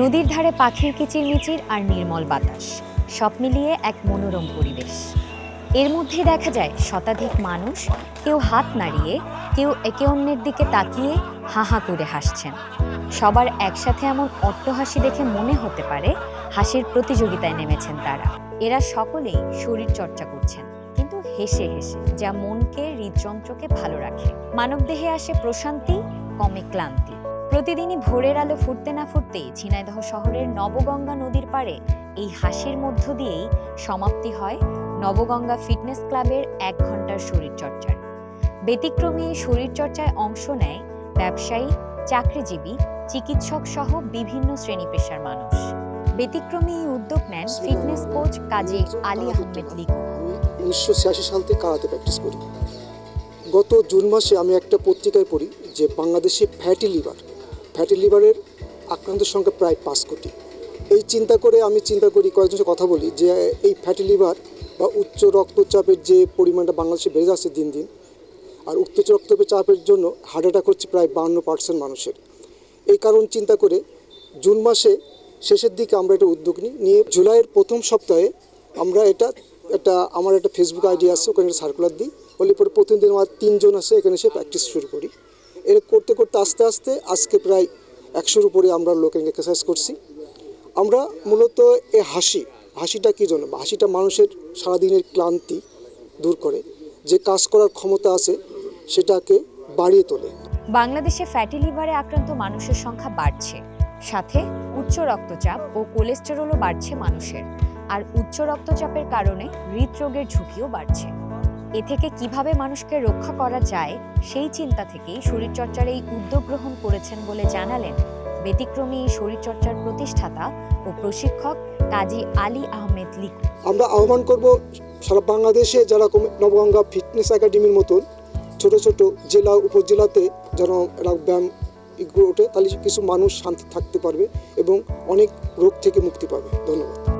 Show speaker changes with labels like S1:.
S1: নদীর ধারে পাখির কিচিরমিচির আর নির্মল বাতাস। সব মিলিয়ে এক মনোরম পরিবেশ। এর মধ্যে দেখা যায় শতাধিক মানুষ, কেউ হাত নাড়িয়ে, কেউ একে অন্যের দিকে তাকিয়ে হা হা করে হাসছেন। সবার একসাথে এমন অট্টহাসি দেখে মনে হতে পারে হাসির প্রতিযোগিতায় নেমেছেন তারা। এরা সকলেই শরীর চর্চা করছেন, কিন্তু হেসে হেসে যা মনকে, হৃদযন্ত্রকে ভালো রাখে। মানবদেহে আসে প্রশান্তি, কমে ক্লান্তি। প্রতিদিনই ভোরের আলো ফুটতে না ফুটতেই ঝিনাইদহ শহরের নবগঙ্গা নদীর পাড়ে এই হাসির মধ্য দিয়েই সমাপ্তি হয় নবগঙ্গা ফিটনেস ক্লাবের এক ঘণ্টার শরীরচর্চার। ব্যতিক্রমী এই শরীরচর্চায় অংশ নেয় ব্যবসায়ী, চাকরিজীবী, চিকিৎসক সহ বিভিন্ন শ্রেণি পেশার মানুষ। ব্যতিক্রমী এই উদ্যোগ নেন ফিটনেস কোচ কাজী আলী আহমেদ
S2: আমি উনিশশো ছিয়াশি সাল থেকে কারাতে প্র্যাকটিস করি। গত জুন মাসে আমি একটা পত্রিকায় পড়ি যে বাংলাদেশে ফ্যাটি লিভার ফ্যাটি লিভারের আক্রান্তের সংখ্যা প্রায় পাঁচ কোটি। এই চিন্তা করে আমি চিন্তা করি, কয়েকজন কথা বলি যে এই ফ্যাটি লিভার বা উচ্চ রক্তচাপের যে পরিমাণটা বাংলাদেশে বেড়ে যাচ্ছে দিন দিন, আর উচ্চ রক্তচাপের চাপের জন্য হার্ট অ্যাটাক হচ্ছে প্রায় বান্ন পার্সেন্ট মানুষের। এই কারণ চিন্তা করে জুন মাসে শেষের দিকে আমরা এটা উদ্যোগ নিই, নিয়ে জুলাইয়ের প্রথম সপ্তাহে আমরা এটা, একটা, আমার একটা ফেসবুক আইডি আছে, ওখানে সার্কুলার দিই। বলে পরে প্রতিদিন আমার তিনজন আছে, এখানে এসে প্র্যাকটিস শুরু করি। এর করতে করতে আস্তে আস্তে আজকে প্রায় একশোর উপরে আমরা লোকের এক্সারসাইজ করছি। আমরা মূলত এ হাসি, হাসিটা কী জন্য? হাসিটা মানুষের সারাদিনের ক্লান্তি দূর করে, যে কাজ করার ক্ষমতা আছে সেটাকে বাড়িয়ে তোলে।
S1: বাংলাদেশে ফ্যাটি লিভারে আক্রান্ত মানুষের সংখ্যা বাড়ছে। সাথে উচ্চ রক্তচাপ ও কোলেস্টেরলও বাড়ছে মানুষের। আর উচ্চ রক্তচাপের কারণে হৃদরোগের ঝুঁকিও বাড়ছে। এ থেকে কীভাবে মানুষকে রক্ষা করা যায়, সেই চিন্তা থেকেই শরীরচর্চার এই উদ্যোগ গ্রহণ করেছেন বলে জানালেন ব্যতিক্রমী শরীরচর্চার প্রতিষ্ঠাতা ও প্রশিক্ষক কাজী আলী আহমেদ লিকু
S2: আমরা আহ্বান করব সারা বাংলাদেশে যারা নবগঙ্গা ফিটনেস একাডেমির মতন ছোট ছোট জেলা, উপজেলাতে যেন এরা ব্যায়াম এগুলো ওঠে, তাহলে কিছু মানুষ শান্তি থাকতে পারবে এবং অনেক রোগ থেকে মুক্তি পাবে। ধন্যবাদ।